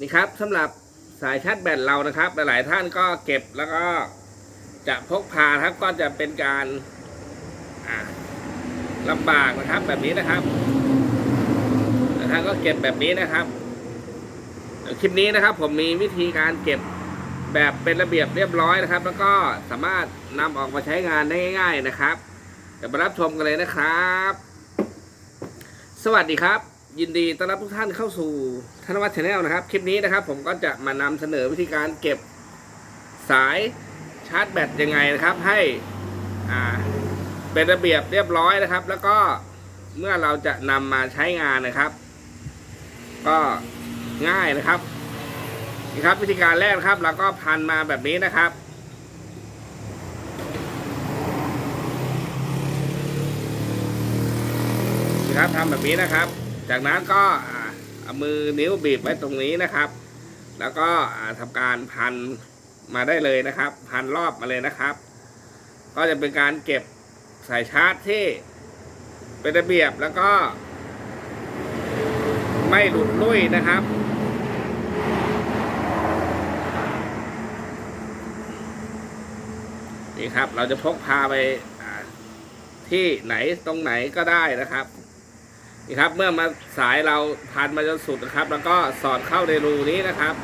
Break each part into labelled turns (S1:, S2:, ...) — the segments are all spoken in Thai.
S1: นี่ครับสำหรับสายชาร์จแบตเรานะครับ หลายๆท่านก็เก็บแล้วก็จะพกพาครับก็จะเป็นการอ่าลำบากนะครับแบบนี้นะครับนะครับก็เก็บแบบนี้นะครับคลิปนี้นะครับ ผมมีวิธีการเก็บแบบเป็นระเบียบเรียบร้อยนะครับ แล้วก็สามารถนำออกมาใช้งานได้ง่าย ๆนะครับเดี๋ยวมารับชมกันเลยนะครับ สวัสดีครับ ยินดีต้อนรับทุกท่านเข้าสู่ธนวัฒน์ชาแนลนะครับ คลิปนี้นะครับ ผมก็จะมานำเสนอวิธีการเก็บสายชาร์จแบตยังไงนะครับ ให้อ่าเป็นระเบียบเรียบร้อยนะครับ แล้วก็เมื่อเราจะนำมาใช้งานนะครับ ก็ง่ายนะครับนี่ครับ วิธีการแรกนะครับเราก็พันมาแบบนี้นะครับนะครับทำแบบนี้นะครับ จากนั้นก็เอามือนิ้วบีบไว้ตรงนี้นะครับ แล้วก็อ่าทำการพันมาได้เลยนะครับ พันรอบมาเลยนะครับ ก็จะเป็นการเก็บสายชาร์จที่เป็นระเบียบแล้วก็ ไม่หลุดลุ่ยนะครับนี่ครับ เราจะพกพาไปที่ไหนตรงไหนก็ได้นะครับ นี่ครับ เมื่อมาสายเราพันมาจนสุดนะครับ แล้วก็สอดเข้าในรูนี้นะครับ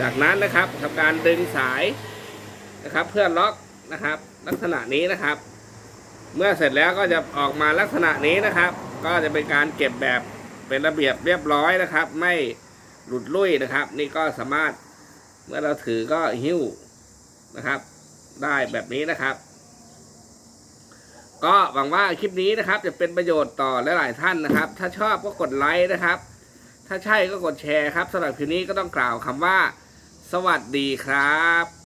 S1: จากนั้นนะครับทำการดึงสายนะครับ เพื่อล็อกนะครับ ลักษณะนี้นะครับ เมื่อเสร็จแล้วก็จะออกมาลักษณะนี้นะครับ ก็จะเป็นการเก็บแบบเป็นระเบียบเรียบร้อยนะครับ ไม่หลุดลุ่ยนะครับ นี่ก็สามารถเมื่อเราถือก็หิ้วนะครับ ได้แบบนี้นะครับ ก็หวังว่าคลิปนี้นะครับ จะเป็นประโยชน์ต่อหลายๆท่านนะครับ ถ้าชอบก็กดไลค์นะครับ ถ้าใช่ก็กดแชร์ครับสำหรับคลิปนี้ก็ต้องกล่าวคำว่า สวัสดีครับ